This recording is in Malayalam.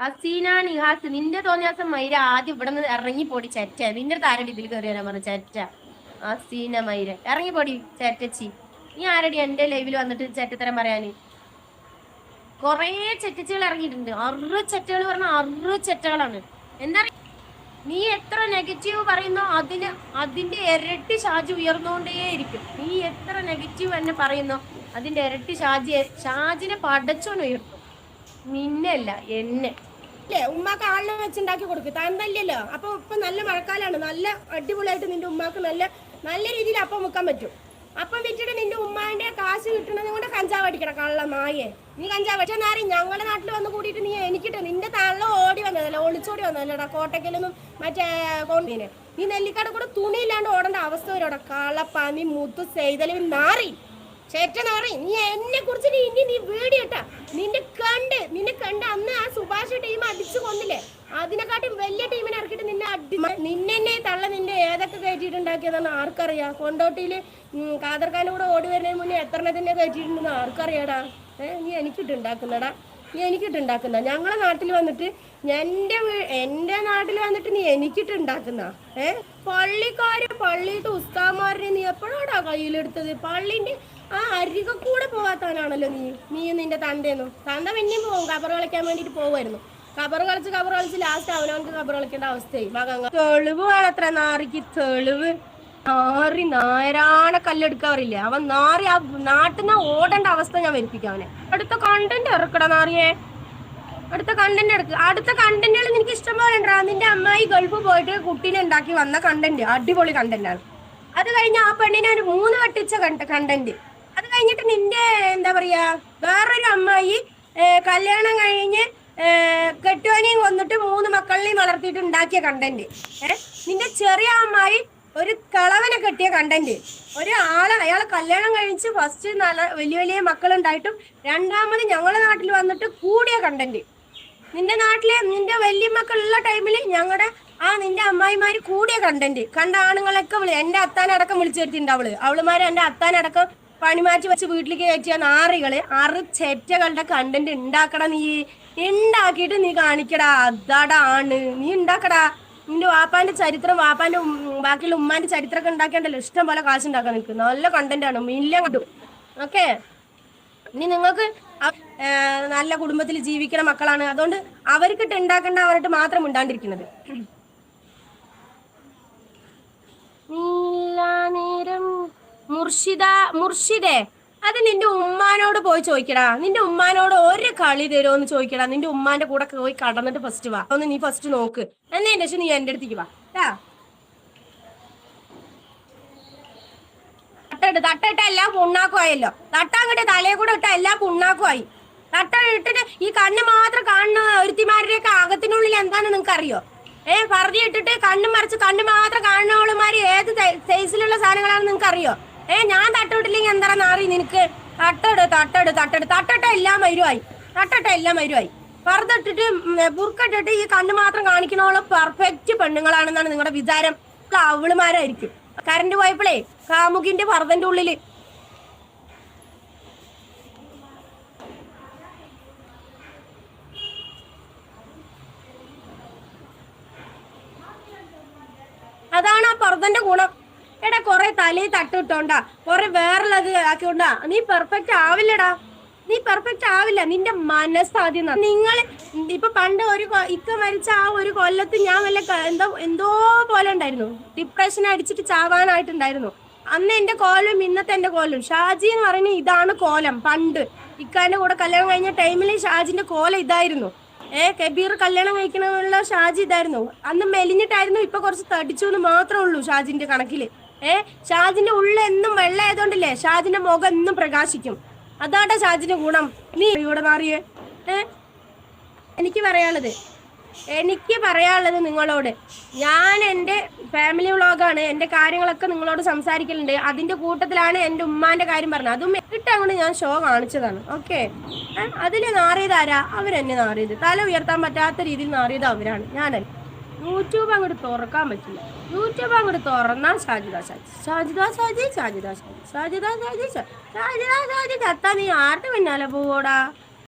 ഹസീന നിഹാസ് നിന്റെ തോന്നിയാസം മൈര ആദ്യം ഇവിടെ നിന്ന് ഇറങ്ങിപ്പോടി ചറ്റ. നിന്റെ താരടി ഇതിൽ കയറി വരാൻ പറഞ്ഞു ചറ്റ. ഹസീന മൈര ഇറങ്ങിപ്പോടി ചറ്റച്ചി. നീ ആരടി എന്റെ ലൈവിൽ വന്നിട്ട് ചറ്റത്തരം പറയാന്? കൊറേ ചെറ്റച്ചുകൾ ഇറങ്ങിയിട്ടുണ്ട്. അറു ചെറ്റകൾ പറഞ്ഞ അറു ചെറ്റകളാണ്. എന്താ നീ എത്ര നെഗറ്റീവ് പറയുന്നോ അതിന് അതിന്റെ ഇരട്ടി ഷാജി ഉയർന്നുകൊണ്ടേയിരിക്കും നീ എത്ര നെഗറ്റീവ് എന്നെ പറയുന്നോ അതിന്റെ ഇരട്ടി ഷാജി ഷാജിനെ പടച്ചോൻ ഉയർത്തും. നിന്നല്ല എന്നെ. അല്ലേ? ഉമ്മാക്ക് ആളിനെ വെച്ചുണ്ടാക്കി കൊടുക്കും. തല്ലല്ലോ അപ്പൊ ഇപ്പൊ നല്ല മഴക്കാലാണ്. നല്ല അടിപൊളിയായിട്ട് നിന്റെ ഉമ്മാക്ക് നല്ല നല്ല രീതിയിൽ അപ്പം വെക്കാൻ പറ്റും. അപ്പം വിറ്റിട്ട് നിന്റെ ഉമ്മാന്റെ കാശ് കിട്ടണത് കൊണ്ട് കഞ്ചാവ് അടിക്കണം കള്ള നായെ. നീ കഞ്ചാവ് പക്ഷെ നാരി ഞങ്ങളുടെ നാട്ടിൽ വന്ന് കൂടിയിട്ട് നീ എനിക്കിട്ട് നിന്റെ താഴെ ഓടി വന്നതല്ലേ? ഒളിച്ചോടി വന്നതല്ലേടാ? കോട്ടക്കലൊന്നും മറ്റേ കോണ്ടിനെ നീ നെല്ലിക്കാട് കൂടെ തുണിയില്ലാണ്ട് ഓടേണ്ട അവസ്ഥ വരോടാ പനി മുത്തു ചെയ്തലും നാറി. ചേറ്റ നാറി നീ എന്നെ കുറിച്ച് നീ ഇനി നീ വീടിയട്ടാ നിന്നെ കണ്ട് നിന്നെ കണ്ട് അന്ന് ആ സുഭാഷ് ടീം അടിച്ചു കൊന്നില്ലേ? അതിനെക്കാട്ടും വലിയ ടീമിനെ ഇറക്കിയിട്ട് നിന്നെ അടി നിന്നെ തന്നെ തള്ള നിന്റെ ഏതൊക്കെ കയറ്റിയിട്ടുണ്ടാക്കിയതാണ് ആർക്കറിയാം? കൊണ്ടോട്ടിയിൽ ഉം, കാദർഖാനും കൂടെ ഓടി വരുന്നതിന് മുന്നേ എത്രണ്ണത്തിനെ കയറ്റിയിട്ടുണ്ടെന്ന് ആർക്കറിയാടാ? ഏഹ് നീ എനിക്കിട്ടുണ്ടാക്കുന്നടാ. നീ എനിക്കിട്ടുണ്ടാക്കുന്ന ഞങ്ങളെ നാട്ടിൽ വന്നിട്ട് എന്റെ എന്റെ എന്റെ നാട്ടിൽ വന്നിട്ട് നീ എനിക്കിട്ടുണ്ടാക്കുന്ന ഏഹ് പള്ളിക്കാര് പള്ളിയിട്ട് ഉസ്താമാരെ നീ എപ്പോഴാടാ കയ്യിലെടുത്തത്? പള്ളിന്റെ ആ അരിക കൂടെ പോവാത്തവനാണല്ലോ നീ. നീയും നിന്റെ തന്തേന്നു. തന്ത പിന്നെയും പോകും കബർ കളിക്കാൻ വേണ്ടിട്ട് പോകുമായിരുന്നു കബർ കളിച്ച് കബർ കളിച്ച് ലാസ്റ്റ് അവനവനക്ക് കബർ കളിക്കേണ്ട അവസ്ഥയായി. മകങ്ങ തെളിവ് വേണത്ര നാറിക്ക്. തെളിവ്. നാറി നാരാണ കല്ലെടുക്കാറില്ലേ. അവൻ നാറി ആ നാട്ടിൽ ഓടേണ്ട അവസ്ഥ ഞാൻ വരുത്തിക്കാം അവനെ. അടുത്ത കണ്ടന്റ് ഇറക്കടാ നാറിയേ. അടുത്ത കണ്ടന്റ് എടുക്കുക അടുത്ത കണ്ടന്റുകൾ നിനക്ക് ഇഷ്ടം പോലെ ഉണ്ടാ? നിന്റെ അമ്മായി ഗൾഫ് പോയിട്ട് കുട്ടീനെ ഉണ്ടാക്കി വന്ന കണ്ടന്റ് അടിപൊളി കണ്ടന്റ് ആണ്. അത് കഴിഞ്ഞ് ആ പെണ്ണിനെ ഒരു മൂന്ന് വെട്ടിച്ച കണ്ടന്റ് കഴിഞ്ഞിട്ട് നിന്റെ എന്താ പറയാ വേറൊരു അമ്മായി കല്യാണം കഴിഞ്ഞ് കെട്ടുവനെയും കൊന്നിട്ട് മൂന്ന് മക്കളിനെയും വളർത്തിയിട്ട് ഉണ്ടാക്കിയ കണ്ടന്റ് നിന്റെ ചെറിയ അമ്മായി ഒരു കളവനെ കെട്ടിയ കണ്ടന്റ് ഒരു ആൾ അയാൾ കല്യാണം കഴിച്ച് ഫസ്റ്റ് നല്ല വലിയ വലിയ മക്കളുണ്ടായിട്ടും രണ്ടാമത് ഞങ്ങളുടെ നാട്ടിൽ വന്നിട്ട് കൂടിയ കണ്ടന്റ് നിന്റെ നാട്ടിലെ നിന്റെ വലിയ മക്കളുള്ള ടൈമിൽ ഞങ്ങളുടെ ആ നിന്റെ അമ്മായിമാർ കൂടിയ കണ്ടന്റ് കണ്ട ആണുങ്ങളൊക്കെ വിളി എന്റെ അത്താനടക്കം വിളിച്ചു വരുത്തിണ്ട് അവൾ. അവളുമാര് എന്റെ അത്താനടക്കം പണിമാറ്റി വെച്ച് വീട്ടിലേക്ക് കയറ്റിയ നാറികൾ അറു ചെറ്റകളുടെ കണ്ടന്റ് ഉണ്ടാക്കടാ നീ. ഉണ്ടാക്കിയിട്ട് നീ കാണിക്കടാ. അതാടാ ആണ്. നീ ഉണ്ടാക്കടാ നിന്റെ വാപ്പാന്റെ ചരിത്രം വാപ്പാന്റെ ബാക്കിയുള്ള ഉമ്മാന്റെ ചരിത്രമൊക്കെ ഉണ്ടാക്കേണ്ടല്ലോ ഇഷ്ടം പോലെ കാശ് ഉണ്ടാക്കാൻ നിൽക്കും നല്ല കണ്ടന്റ് ആണ്. മില്ല കിട്ടും ഓക്കെ ഇനി നിങ്ങൾക്ക് നല്ല കുടുംബത്തിൽ ജീവിക്കുന്ന മക്കളാണ്. അതുകൊണ്ട് അവർക്കിട്ട് ഉണ്ടാക്കേണ്ട അവരായിട്ട് മാത്രം ഉണ്ടാണ്ടിരിക്കുന്നത് നീലാനേരം മുർഷിദ മുർഷിദേ അത് നിന്റെ ഉമ്മാനോട് പോയി ചോദിക്കടാ. നിന്റെ ഉമ്മാനോട് ഒരു കളി തരുമോന്ന് ചോദിക്കടാ. നിന്റെ ഉമ്മാന്റെ കൂടെ പോയി കടന്നിട്ട് ഫസ്റ്റ് വാ. ഒന്ന് നീ ഫസ്റ്റ് നോക്ക്. എന്നെ എന്റെ നീ എന്റെ അടുത്തേക്ക് വാ. ട്ടാ. തട്ടിട്ട് തട്ടിട്ട എല്ലാം പുണ്ണാക്കുമായല്ലോ തട്ടാങ്ങട്ട് തലയെ കൂടെ ഇട്ട എല്ലാം പുണ്ണാക്കുമായി തട്ട ഇട്ടിട്ട് ഈ കണ്ണ് മാത്രം കാണുന്ന ഒരുത്തിമാരുടെയൊക്കെ അകത്തിനുള്ളിൽ എന്താണെന്ന് നിങ്ങൾക്ക് അറിയോ ഏ പറഞ്ഞിട്ടിട്ട് കണ്ണും മറിച്ച് കണ്ണ് മാത്രം കാണുന്നവളുമാര് ഏത് സൈസിലുള്ള സാധനങ്ങളാണെന്ന് നിങ്ങൾക്ക് അറിയോ ഏ ഞാൻ തട്ടിട്ടില്ലെങ്കിൽ എന്താണെന്ന് നാറി നിനക്ക്? തട്ടട് തട്ടട് തട്ടട്. തട്ടട്ട എല്ലാം വരുവായി. തട്ടട്ട എല്ലാം വരുവായി. പറന്നിട്ടിട്ട് ബുർക്കിട്ടിട്ട് ഈ കണ്ണ് മാത്രം കാണിക്കണോളം പെർഫെക്റ്റ് പെണ്ണുങ്ങളാണെന്നാണ് നിങ്ങളുടെ വിചാരം. അവളുമാരായിരിക്കും. കറണ്ട് പോയപ്പോഴേ കാമുകിന്റെ പർദ്ദന്റെ ഉള്ളിൽ. അതാണ് ആ പർദ്ദന്റെ ഗുണം. എടാ കൊറേ തലയിൽ തട്ടിട്ടോണ്ടാ? കൊറേ വേറുള്ളത് ആക്കിയോണ്ടാ നീ പെർഫെക്റ്റ് ആവില്ലടാ. നീ പെർഫെക്റ്റ് ആവില്ല. നിന്റെ മനസ്സാദ്യം നിങ്ങൾ ഇപ്പൊ പണ്ട് ഒരു ഇക്ക മരിച്ച ആ ഒരു കൊല്ലത്ത് ഞാൻ വല്ല എന്തോ എന്തോ പോലെ ഉണ്ടായിരുന്നു. ഡിപ്രഷൻ അടിച്ചിട്ട് ചാവാനായിട്ടുണ്ടായിരുന്നു. അന്ന് എന്റെ കോലും ഇന്നത്തെ എന്റെ കോലും. ഷാജി എന്ന് പറയുന്നത് ഇതാണ് കോലം പണ്ട്. ഇക്കാന്റെ കൂടെ കല്യാണം കഴിഞ്ഞ ടൈമിൽ ഷാജിന്റെ കോലം ഇതായിരുന്നു. ഏ കബീർ കല്യാണം കഴിക്കണമെന്നുള്ള ഷാജി ഇതായിരുന്നു. അന്ന് മെലിഞ്ഞിട്ടായിരുന്നു ഇപ്പൊ കുറച്ച് തടിച്ചു എന്ന് മാത്രമേ ഉള്ളൂ ഷാജിന്റെ കണക്കിൽ. ഏ ഷാജിന്റെ ഉള്ളിൽ എന്നും വെള്ള ആയതുകൊണ്ടല്ലേ ഷാജിന്റെ മുഖം എന്നും പ്രകാശിക്കും. അതാട്ടെ ഷാജിന്റെ ഗുണം. നീ ഇവിടെ മാറിയേ. എനിക്ക് പറയാനുള്ളത്. എനിക്ക് പറയാനുള്ളത് നിങ്ങളോട്. ഞാൻ എന്റെ ഫാമിലി വ്ളോഗാണ് എന്റെ കാര്യങ്ങളൊക്കെ നിങ്ങളോട് സംസാരിക്കലുണ്ട്. അതിന്റെ കൂട്ടത്തിലാണ് എന്റെ ഉമ്മാന്റെ കാര്യം പറഞ്ഞത്. അതും ഇട്ട് അങ്ങോട്ട് ഞാൻ ഷോ കാണിച്ചതാണ്. ഓക്കെ അതിൽ നാറിയതാരാ അവരെന്നെ നാറിയത്. തല ഉയർത്താൻ പറ്റാത്ത രീതിയിൽ നാറിയത് അവരാണ്. ഞാനല്ല. യൂട്യൂബ് അങ്ങോട്ട് തുറക്കാൻ പറ്റില്ല. യൂട്യൂബ് അങ്ങോട്ട് തുറന്നാൽ ഷാജിദ ഷാജി ഷാജിദ ഷാജി ഷാജിദ ഷാജി ഷാജിദ ഷാജി ഷാജിദ ഷാജി ചത്താ നീ ആരുടെ പിന്നാലെ പോവോടാ?